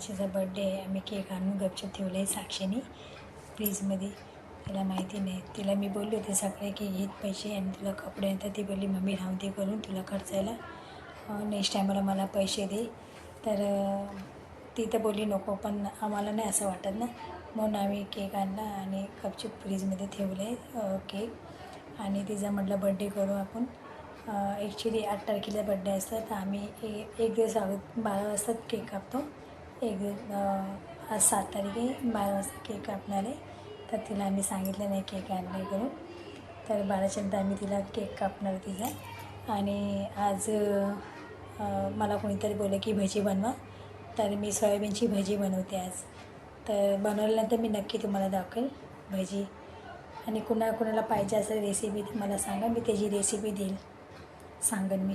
साक्षीचा birthday आहे. आम्ही cake आणून गपचूप ठेवलं आहे साक्षीने. फ्रीजमध्ये तिला माहिती नाही. तिला मी बोलले होते सगळे की घेत पैसे आणि तुला कपडे आणि तर ती बोलली मम्मी राहून दे करून तुला खर्चायला. हो, नेक्स्ट टायमाला मला पैसे दे. तर ती तर बोलली नको पण आम्हाला नाही असं वाटत ना. म्हणून आम्ही केक आणला आणि गपचूप फ्रीजमध्ये ठेवलं आहे केक आणि तिचा म्हटलं बड्डे करू आपण. ॲक्च्युली आठ तारखेला बड्डे असतात तर आम्ही ए एक दिवस अगोद बारा वाजता केक कापतो. एक दिवस आज सात तारीख आहे बारा वाजता केक कापणार आहे. तर तिला आम्ही सांगितलं नाही केक आणलं करून. तर बाराच्या नंतर आम्ही तिला केक कापणार तिचा. आणि आज मला कोणीतरी बोललं की भजी बनवा. तर मी सोयाबीनची भजी बनवते आज. तर बनवल्यानंतर मी नक्की तुम्हाला दाखवेल भजी. आणि कुणा कुणाला पाहिजे असेल रेसिपी तर मला सांगा. मी त्याची रेसिपी देईल. सांगेन मी.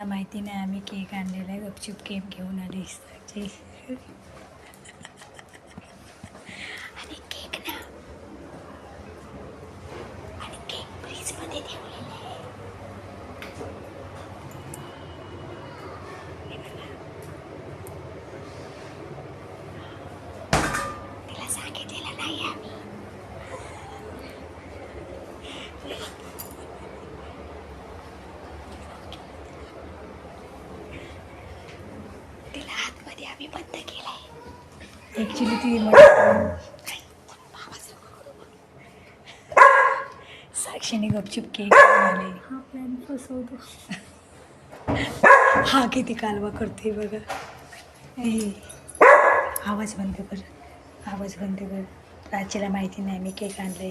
माहिती नाही आम्ही केक आणलेला आहे. गपचूप केक घेऊन आले साक्षी. आणि केक ना आणि केक फ्रीजमध्ये ठेवलेला आहे हे बघा. तिला सांगितलेलं नाही आम्ही तिला आतमध्ये आम्ही बंद केलंय. ॲक्च्युली ती साक्षीने गपचूप केक आले हा प्लॅन फसवतो. हा किती कालवा करते बघा. ए, आवाज बंद कर. आवाज बंद कर. प्राचीला माहिती नाही मी केक आणलाय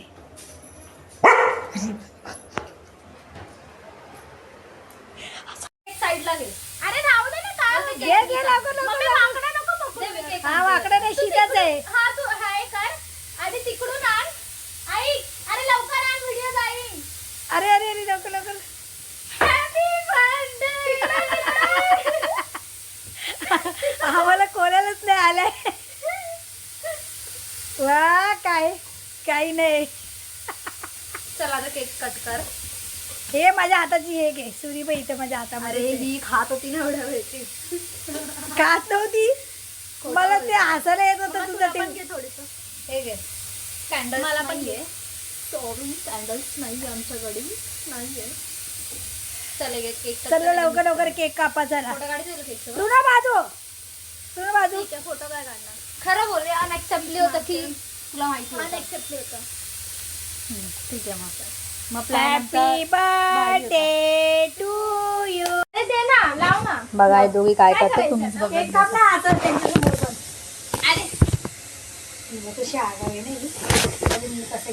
साईडला घे अरे राहू दे ना काय घे, घे, लवकर, लवकर, मम्मी वाकडा नको बघू. हा वाकडा नाही तू शिकाच आहे. हा तू हाय कर. आणि तिकडून आण. आई अरे लवकर आण व्हिडिओ जाईल अरे अरे अरे लवकर लवकर. हॅपी बर्थडे आम्हाला कोणालाच नाही आलंय. वा काय काही नाही. चला आता केक कट कर. हे माझ्या हाताची एक आहे सुरीबाई इथं माझ्या हातामध्ये अरे ही खात होती ना एवढ्या वेळची. खात नव्हती. मला ते हसायला येत होतं तुझं ते. घे थोडीस. हे घे. कॅन्डल मला पण घे. सॉरी कॅन्डल्स नाही आमच्याकडे. नाहीये. चले गे केक चल लवकर लवकर केक कापा चला फोटो काढायचे का केकचं तू ना बाजू. तू ना बाजू आहे फोटो काय काढणार? खरं बोल अनएक्सेप्टली होतं की? तुला माहिती अनएक्सेप्टली होतं. ठीक आहे मग. मग हॅपी बर्थडे टू यू दे ना लाव ना. बघा दोघी काय करतात तुम्हीच? बघा केक काप ना हातात त्यांच्यासमोर पण अरे आगावी नाही. मी कसं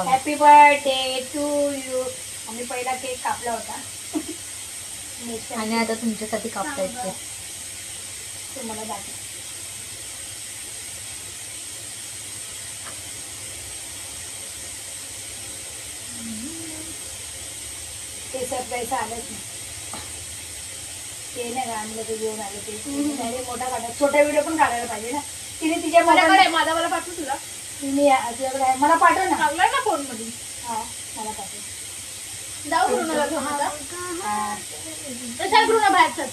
हॅपी बर्थडे टू यू आम्ही पहिला केक कापला होता. आणि आता तुमच्यासाठी कापतायत ते तुम्हाला दाखव. ते सरप्राईज आलंच नाही ते नाही का आणलं ते घेऊन आले ते. मोठा काढा. छोटा व्हिडिओ पण काढायला पाहिजे ना. तिने तिच्या माझ्याकडे आहे, माझा मला पाठवू तुला. तिने तुझ्याकडे आहे. मला पाठव ना. लागलाय ना फोनमध्ये हा मला पाठव. जाऊ गृहला घेऊन आता. हा. गृह बाहेर चल.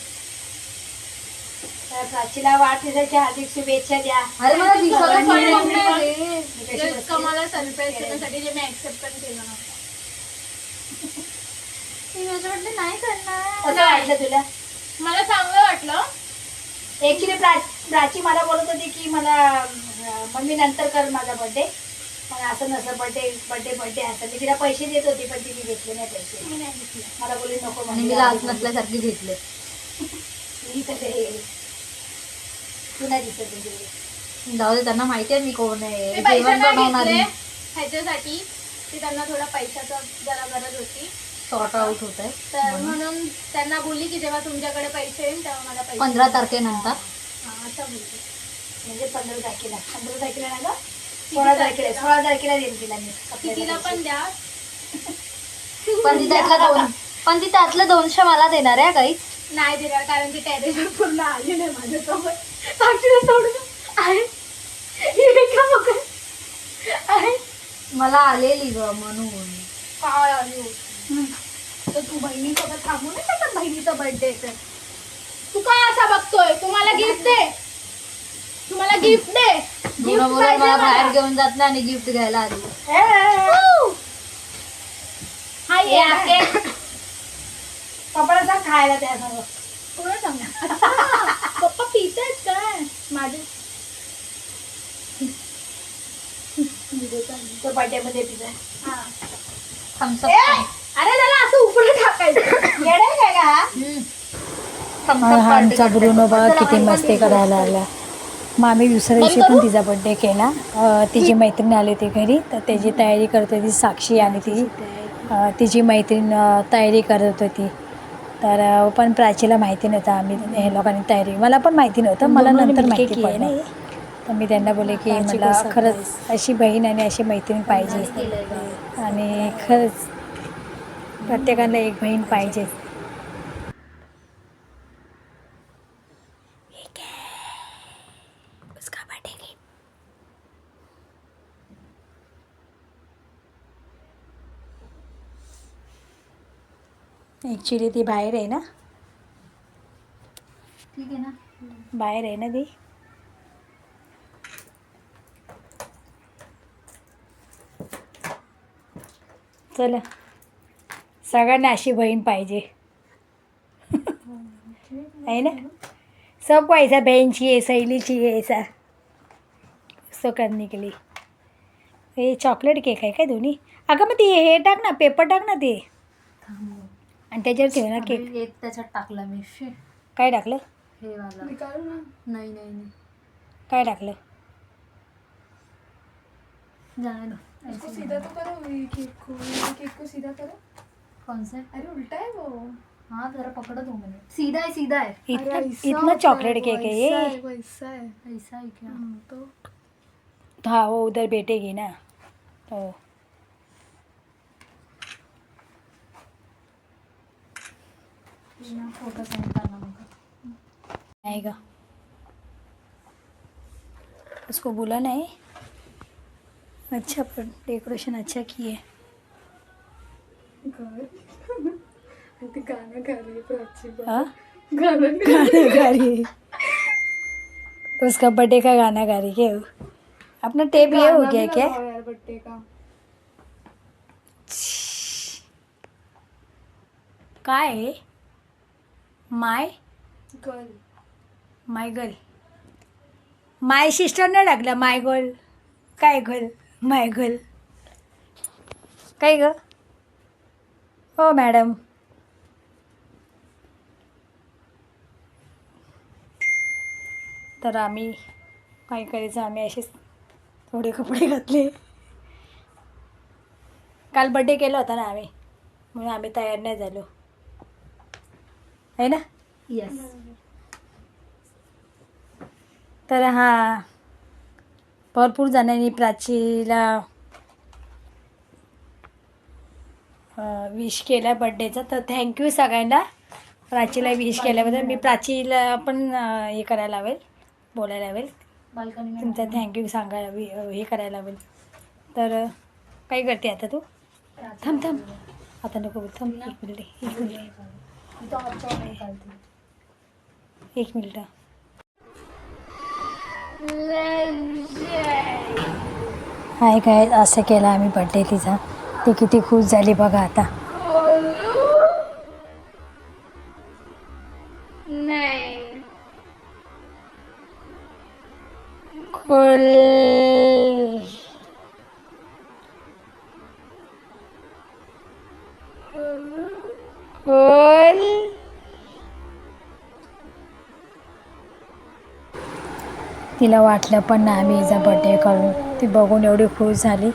तर प्राचीला वाढदिवसाच्या हार्दिक शुभेच्छा द्या. अरे मला नाही आहे. रे. मी कशी जे बसते? कमाला सरप्राईज देण्यासाठी जे मी ऍक्सेप्ट पण केलं नव्हतं. मी नाही कसं करणार वाटलं तुला? मला चांगलं वाटलं. ऍक्च्युली प्राची मला बोलत होती की मला मम्मी नंतर कर माझा बर्थडे पण असं नसं बर्थडे बर्थडे बर्थडे असं. मी तिला पैसे देत होती पण तिने घेतले नाही पैसे. मी नाही घेतलं. मला बोलली नको मम्मी मी लाज नसल्यासारखी घेतले. मी कसे तू नाही दिसत म्हणजे जाऊ दे त्यांना माहिती आहे मी कोण आहे. जेवण बनवणार ह्याच्यासाठी. की त्यांना थोडा पैशाचा जरा गरज होती. सॉर्ट आउट होत आहे तर म्हणून त्यांना बोलली की जेव्हा तुमच्याकडे पैसे येईल तेव्हा मला पैसे पंधरा तारखेनंतर. हा, असं बोलते म्हणजे पंधरा तारखेला. पंधरा तारखेला ना गं सोळा तारखेला? सोळा तारखेला देईन तिला मी. कितीला पण द्या. पण ती त्यातला दोन पण ती त्यातलं दोनशे मला देणार आहे काही. नाही देणार कारण ती टेरेसवर पूर्ण आली नाही माझ्यासोबत साक्षीला सोडून. आहे. ही का बघ आहे. मला आलेली ग म्हणून. काय आली होती. तर तू बहिणीसोबत थांबू नाही शकत बहिणीचा बर्थडे तर. तू काय असा बघतोय? तुम्हाला गिफ्ट दे तुम्हाला गिफ्ट दे मला बाहेर घेऊन जात नाही आणि गिफ्ट घ्यायला आली. हा ये. पप्पाला सांग खायला त्या सर्व कोण सांगा? पप्पा पितायत काय? माझे. तो बड्डेमध्ये पिझ्झा हा. अरे त्याला असं हा? आमचा ब्रुनो बघा किती मस्ती करायला लागला. मग आम्ही दुसऱ्या दिवशी पण तिचा बड्डे केला. तिची मैत्रीण आली होती घरी तर त्याची तयारी करत होती साक्षी आणि ती अं, तिची मैत्रीण तयारी करत होती. तर पण प्राचीला माहिती नव्हतं आम्ही हे लोकांनी तयारी. मला पण माहिती नव्हतं मला नंतर माहिती पडलं. तर मी त्यांना बोलले की मला खरंच अशी बहीण आणि अशी मैत्रीण पाहिजे. आणि खरंच प्रत्येकाला एक बहीण पाहिजे. ॲक्च्युली ती बाहेर आहे ना? ठीक आहे ना. बाहेर आहे ना ती? चला. सगळ्यांना अशी बहीण पाहिजे. आहे ना? सब को ऐसा बहन चाहिए सहेली चाहिए ऐसा सो करने के लिए. हे चॉकलेट केक आहे काय दोन्ही? अगं मग ते हे टाक ना पेपर टाक ना ते. आणि त्याच्यावर ठेव ना केक एक त्याच्यात टाकला मी काय टाकलं? हे वाला. मी करू ना नाही नाही नाही. काय टाकलं? इसको सीधा। तो करो ये केक को ये केक को सीधा करो. कौन सा अरे उल्टा है वो। हाँ जरा पकड़ा दो मैंने सीधा है सीधा है। इतना इतना चॉकलेट केक है ये। ऐसा है। ऐसा है क्या? हम्म, तो। हाँ वो उधर बैठेगी ना तो। फ़ोटो सेंड करना मुझे आएगा। उसको बोला नहीं। अच्छा पर डेकोरेशन अच्छा किए ते गाणं गा रही है प्राची बा. हाँ? गाणं गा गाना गा रही है उसका बर्थडे का गाना गा रही है वो। अपना टेप ये हो गया क्या? बर्थडे का. काय आहे? My? Girl. My girl. My sister नाही टाकलं माय गर्ल. काय गर्ल? My girl. काय ग? हो मॅडम. तर आम्ही काय करायचं आम्ही असेच थोडे कपडे घातले. काल बड्डे केला होता ना आम्ही म्हणून आम्ही तयार नाही झालो. आहे ना? यस तर हा भरपूर जणांनी प्राचीला विश केला बड्डेचा तर थँक्यू सगळ्यांना. प्राचीला विश केल्याबद्दल मी प्राचीला पण हे करायला लावेल बोलायला लावेल. तुमचा थँक्यू सांगायला हे करायला लावेल. तर काय करते आता तू? थांब थांब. आता नको थांब एक मिनिट एक मिनिट एक मिनिट हाय काय असं केलं आम्ही बड्डे तिचा ती किती खुश झाली बघा आता. तिला वाटलं पण ना आम्ही हिचा बड्डे करू ती बघून एवढी खुश झाली.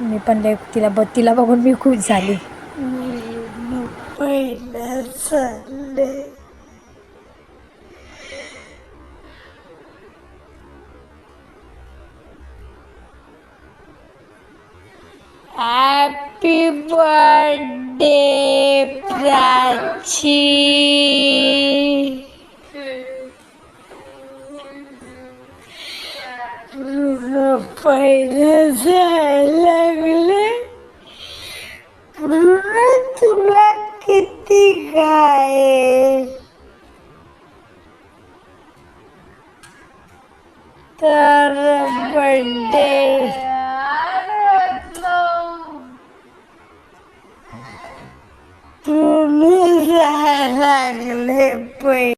मी पण लय तिला ब तिला बघून मी खुश झाली पहिलं चालले हॅपी बर्थडे प्राची पैसे जायला लागले तुला किती काय तर बड्डे तुम्ही जायला लागले पै